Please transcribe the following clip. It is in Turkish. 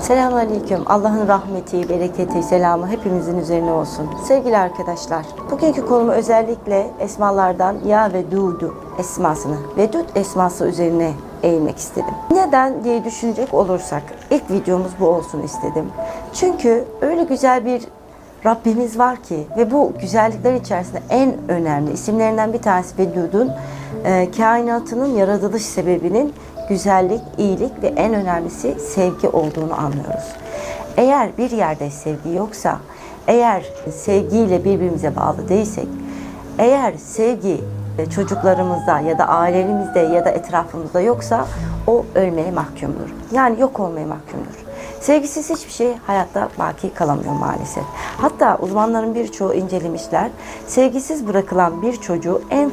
Selamünaleyküm. Allah'ın rahmeti, bereketi, selamı hepimizin üzerine olsun. Sevgili arkadaşlar, bugünkü konumu özellikle esmalardan Ya ve Dudu esmasını, Vedud esması üzerine eğilmek istedim. Neden diye düşünecek olursak, ilk videomuz bu olsun istedim. Çünkü öyle güzel bir Rabbimiz var ki ve bu güzellikler içerisinde en önemli isimlerinden bir tanesi Vedud'un e, kainatının yaratılış sebebinin güzellik, iyilik ve en önemlisi sevgi olduğunu anlıyoruz. Eğer bir yerde sevgi yoksa, eğer sevgiyle birbirimize bağlı değilsek, eğer sevgi e, çocuklarımızda ya da ailemizde ya da etrafımızda yoksa o ölmeye mahkumdur. Yani yok olmaya mahkumdur. Sevgisiz hiçbir şey hayatta baki kalamıyor maalesef. Hatta uzmanların birçoğu incelemişler. Sevgisiz bırakılan bir çocuğu en